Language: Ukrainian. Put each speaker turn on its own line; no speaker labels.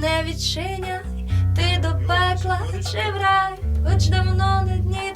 не відчиняй, ти до пекла чи в рай, хоч давно не дні.